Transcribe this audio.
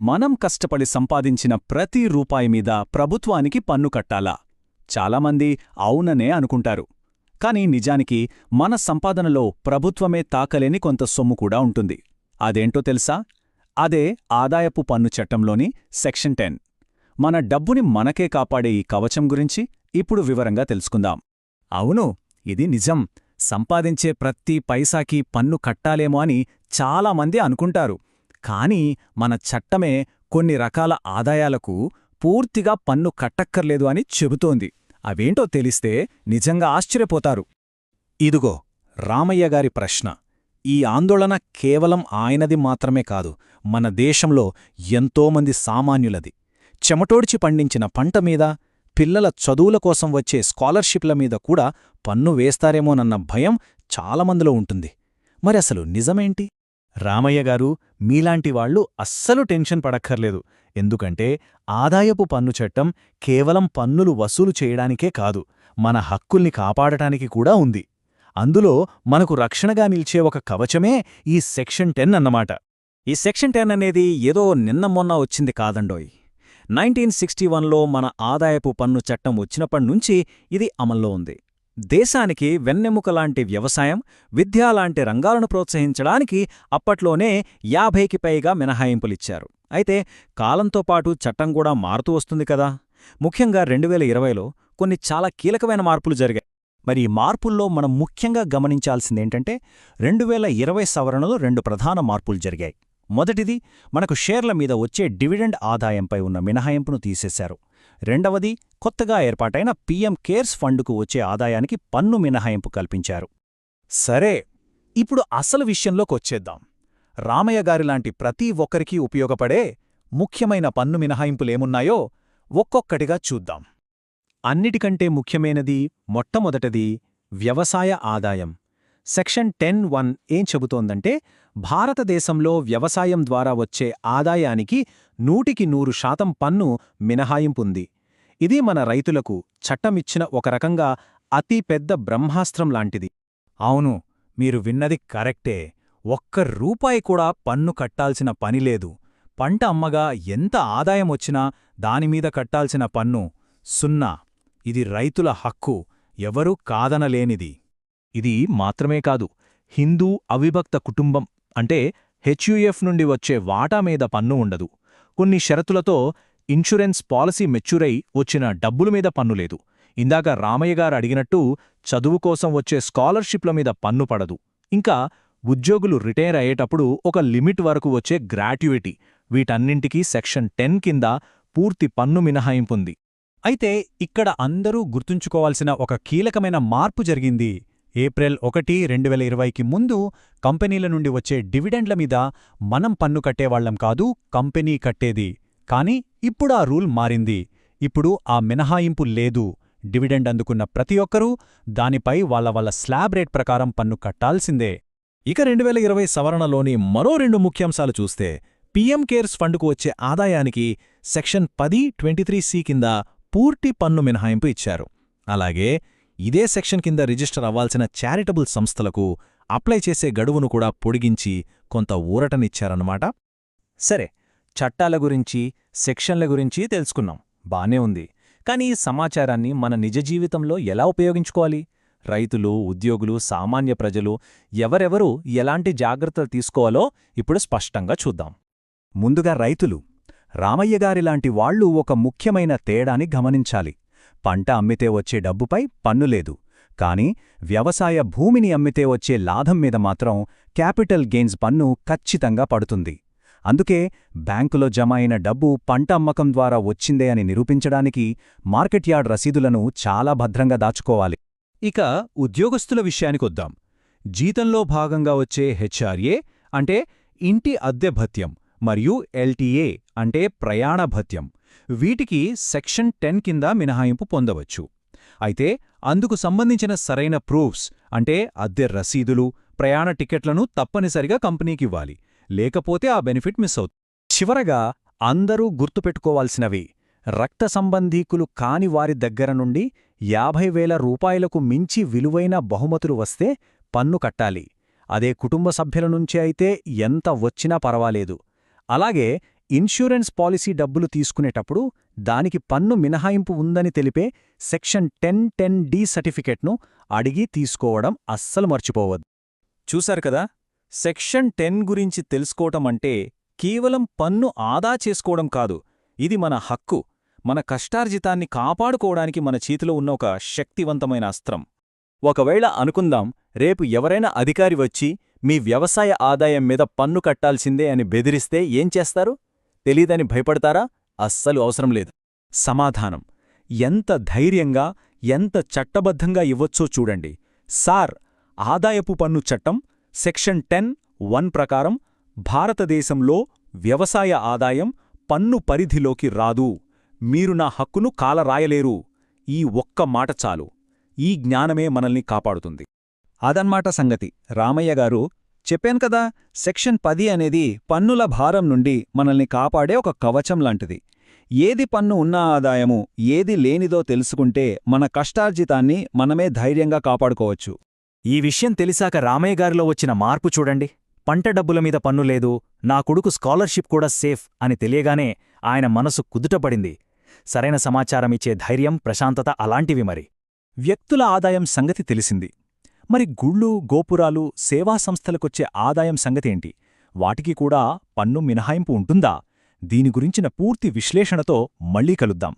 మనం కష్టపడి సంపాదించిన ప్రతి రూపాయి మీద ప్రభుత్వానికి పన్ను కట్టాలా? చాలామంది అవుననే అనుకుంటారు. కాని నిజానికి మన సంపాదనలో ప్రభుత్వమే తాకలేని కొంత సొమ్ము కూడా ఉంటుంది. అదేంటో తెలుసా? అదే ఆదాయపు పన్ను చట్టంలోని సెక్షన్ టెన్. మన డబ్బుని మనకే కాపాడే ఈ కవచం గురించి ఇప్పుడు వివరంగా తెలుసుకుందాం. అవును ఇది నిజం. సంపాదించే ప్రతి పైసాకి పన్ను కట్టాలేమో అని చాలామంది అనుకుంటారు. కానీ మన చట్టమే కొన్ని రకాల ఆదాయాలకు పూర్తిగా పన్ను కట్టక్కర్లేదు అని చెబుతోంది. అవేంటో తెలిస్తే నిజంగా ఆశ్చర్యపోతారు. ఇదుగో రామయ్యగారి ప్రశ్న. ఈ ఆందోళన కేవలం ఆయనది మాత్రమే కాదు మన దేశంలో ఎంతోమంది సామాన్యులది. చెమటోడ్చి పండించిన పంట మీద పిల్లల చదువుల కోసం వచ్చే స్కాలర్షిప్ల మీద కూడా పన్ను వేస్తారేమోనన్న భయం చాలామందిలో ఉంటుంది. మరి అసలు నిజమేంటి? రామయ్య గారు మీలాంటి వాళ్ళు అస్సలు టెన్షన్ పడక్కర్లేదు. ఎందుకంటే ఆదాయపు పన్ను చట్టం కేవలం పన్నులు వసూలు చేయడానికే కాదు మన హక్కుల్ని కాపాడటానికి కూడా ఉంది. అందులో మనకు రక్షణగా నిలిచే ఒక కవచమే ఈ సెక్షన్ టెన్ అన్నమాట. ఈ సెక్షన్ టెన్ అనేది ఏదో నిన్న మొన్న వచ్చింది కాదండోయ్. నైన్టీన్ సిక్స్టీ వన్లో మన ఆదాయపు పన్ను చట్టం వచ్చినప్పటినుంచి ఇది అమల్లో ఉంది. దేశానికి వెన్నెముకలాంటి వ్యవసాయం విద్యాలాంటి రంగాలను ప్రోత్సహించడానికి అప్పట్లోనే యాభైకి పైగా మినహాయింపులిచ్చారు. అయితే కాలంతో పాటు చట్టం కూడా మారుతూ వస్తుంది కదా. ముఖ్యంగా రెండువేల ఇరవైలో కొన్ని చాలా కీలకమైన మార్పులు జరిగాయి. మరి ఈ మార్పుల్లో మనం ముఖ్యంగా గమనించాల్సిందేంటంటే రెండువేల ఇరవై సవరణలో రెండు ప్రధాన మార్పులు జరిగాయి. మొదటిది మనకు షేర్ల మీద వచ్చే డివిడెండ్ ఆదాయంపై ఉన్న మినహాయింపును తీసేశారు. రెండవది కొత్తగా ఏర్పాటైన పీఎం కేర్స్ ఫండుకు వచ్చే ఆదాయానికి పన్ను మినహాయింపు కల్పించారు. సరే ఇప్పుడు అసలు విషయంలోకొచ్చేద్దాం రామయ్య గారిలాంటి ప్రతి ఒక్కరికీ ఉపయోగపడే ముఖ్యమైన పన్ను మినహాయింపులేమున్నాయో ఒక్కొక్కటిగా చూద్దాం. అన్నిటికంటే ముఖ్యమైనది మొట్టమొదటది వ్యవసాయ ఆదాయం. సెక్షన్ టెన్ వన్ ఏం చెబుతోందంటే భారతదేశంలో వ్యవసాయం ద్వారా వచ్చే ఆదాయానికి నూటికి నూరు శాతం పన్ను మినహాయింపుంది. ఇది మన రైతులకు చట్టమిచ్చిన ఒక రకంగా అతి పెద్ద బ్రహ్మాస్త్రం లాంటిది. అవును మీరు విన్నది కరెక్టే. ఒక్క రూపాయి కూడా పన్ను కట్టాల్సిన పనిలేదు పంట అమ్మగా ఎంత ఆదాయం వచ్చినా దానిమీద కట్టాల్సిన పన్ను సున్నా. ఇది రైతుల హక్కు ఎవరూ కాదనలేనిది. ఇది మాత్రమే కాదు హిందూ అవిభక్త కుటుంబం అంటే హెచ్యుఎఫ్ నుండి వచ్చే వాటా మీద పన్ను ఉండదు. కొన్ని షరతులతో ఇన్సూరెన్స్ పాలసీ మెచ్యూరై వచ్చిన డబ్బుల మీద పన్ను లేదు. ఇందాక రామయ్య గారు అడిగినట్టు చదువు కోసం వచ్చే స్కాలర్షిప్ల మీద పన్ను పడదు. ఇంకా ఉద్యోగులు రిటైర్ అయ్యేటప్పుడు ఒక లిమిట్ వరకు వచ్చే గ్రాట్యుయిటీ వీటన్నింటికీ సెక్షన్ టెన్ కింద పూర్తి పన్ను మినహాయింపుంది. అయితే ఇక్కడ అందరూ గుర్తుంచుకోవాల్సిన ఒక కీలకమైన మార్పు జరిగింది. ఏప్రిల్ ఒకటి రెండు వేల ఇరవైకి ముందు కంపెనీల నుండి వచ్చే డివిడెండ్ల మీద మనం పన్ను కట్టేవాళ్ళం కాదు కంపెనీ కట్టేది. కాని ఇప్పుడా రూల్ మారింది. ఇప్పుడు ఆ మినహాయింపు లేదు. డివిడెండ్ అందుకున్న ప్రతి ఒక్కరూ దానిపై వాళ్ళ వాళ్ళ స్లాబ్ రేట్ ప్రకారం పన్ను కట్టాల్సిందే. ఇక రెండు వేల ఇరవై సవరణలోని మరో రెండు ముఖ్యాంశాలు చూస్తే పీఎం కేర్స్ ఫండ్కు వచ్చే ఆదాయానికి సెక్షన్ పది ట్వంటీ సి కింద పూర్తి పన్ను మినహాయింపు ఇచ్చారు. అలాగే ఇదే సెక్షన్ కింద రిజిస్టర్ అవ్వాల్సిన చారిటబుల్ సంస్థలకు అప్లై చేసే గడువును కూడా పొడిగించి కొంత ఊరటనిచ్చారన్నమాట. సరే చట్టాల గురించి సెక్షన్ల గురించి తెలుసుకున్నాం. బానే ఉంది. కానీ ఈ సమాచారాన్ని మన నిజ జీవితంలో ఎలా ఉపయోగించుకోవాలి? రైతులు ఉద్యోగులు సామాన్య ప్రజలు ఎవరెవరు ఎలాంటి జాగ్రత్తలు తీసుకోవాలో ఇప్పుడు స్పష్టంగా చూద్దాం. ముందుగా రైతులు. రామయ్యగారిలాంటి వాళ్ళు ఒక ముఖ్యమైన తేడాని గమనించాలి. పంట అమ్మితే వచ్చే డబ్బుపై పన్నులేదు కాని వ్యవసాయ భూమిని అమ్మితే వచ్చే లాభం మీద మాత్రం క్యాపిటల్ గెయిన్స్ పన్ను ఖచ్చితంగా పడుతుంది. అందుకే బ్యాంకులో జమ అయిన డబ్బు పంట అమ్మకం ద్వారా వచ్చిందే అని నిరూపించడానికి మార్కెట్ యార్డ్ రసీదులను చాలా భద్రంగా దాచుకోవాలి. ఇక ఉద్యోగస్తుల విషయానికొద్దాం జీతంలో భాగంగా వచ్చే హెచ్ఆర్ఏ అంటే ఇంటి అద్దె భత్యం మరియు ఎల్టీఏ అంటే ప్రయాణ భత్యం. వీటికి సెక్షన్ టెన్ కింద మినహాయింపు పొందవచ్చు. అయితే అందుకు సంబంధించిన సరైన ప్రూఫ్స్ అంటే అద్దె రసీదులు ప్రయాణ టికెట్లను తప్పనిసరిగా కంపెనీకివ్వాలి లేకపోతే ఆ బెనిఫిట్ మిస్ అవుతుంది. చివరగా అందరూ గుర్తుపెట్టుకోవాల్సినవి. రక్త సంబంధీకులు కాని వారి దగ్గర నుండి యాభై వేల రూపాయలకు మించి విలువైన బహుమతులు వస్తే పన్ను కట్టాలి. అదే కుటుంబ సభ్యుల నుంచే అయితే ఎంత వచ్చినా పర్వాలేదు. అలాగే ఇన్సూరెన్స్ పాలసీ డబ్బులు తీసుకునేటప్పుడు దానికి పన్ను మినహాయింపు ఉందని తెలిపే సెక్షన్ టెన్ టెన్ డి సర్టిఫికెట్ను అడిగి తీసుకోవడం అస్సలు మర్చిపోవద్దు. చూశారు కదా? సెక్షన్ టెన్ గురించి తెలుసుకోవటం అంటే కేవలం పన్ను ఆదా చేసుకోవడం కాదు. ఇది మన హక్కు. మన కష్టార్జితాన్ని కాపాడుకోవడానికి మన చేతిలో ఉన్న ఒక శక్తివంతమైన అస్త్రం. ఒకవేళ అనుకుందాం రేపు ఎవరైనా అధికారి వచ్చి మీ వ్యవసాయ ఆదాయం మీద పన్ను కట్టాల్సిందే అని బెదిరిస్తే ఏం చేస్తారు? తెలీదని భయపడతారా? అస్సలు అవసరం లేదు. సమాధానం. ఎంత ధైర్యంగా ఎంత చట్టబద్ధంగా ఇవ్వచ్చో చూడండి. సార్ ఆదాయపు పన్ను చట్టం సెక్షన్ టెన్ వన్ ప్రకారం భారతదేశంలో వ్యవసాయ ఆదాయం పన్ను పరిధిలోకి రాదు. మీరు నా హక్కును కాలరాయలేరు. ఈ ఒక్క మాట చాలు. ఈ జ్ఞానమే మనల్ని కాపాడుతుంది. అదన్మాట సంగతి. రామయ్య గారు చెప్పాను కదా సెక్షన్ పది అనేది పన్నుల భారం నుండి మనల్ని కాపాడే ఒక కవచం లాంటిది. ఏది పన్ను ఉన్న ఆదాయము ఏది లేనిదో తెలుసుకుంటే మన కష్టార్జితాన్ని మనమే ధైర్యంగా కాపాడుకోవచ్చు. ఈ విషయం తెలిసాక రామయ్య గారిలో వచ్చిన మార్పు చూడండి. పంట డబ్బుల మీద పన్ను లేదు నా కొడుకు స్కాలర్షిప్ కూడా సేఫ్ అని తెలియగానే ఆయన మనసు కుదుటపడింది. సరైన సమాచారం ఇచ్చే ధైర్యం ప్రశాంతత అలాంటివి మరి. వ్యక్తుల ఆదాయం సంగతి తెలిసింది. మరి గుళ్ళు గోపురాలు సేవా సంస్థలకొచ్చే ఆదాయం సంగతేంటి? వాటికి కూడా పన్ను మినహాయింపు ఉంటుందా? దీని గురించిన పూర్తి విశ్లేషణతో మళ్ళీ కలుద్దాం.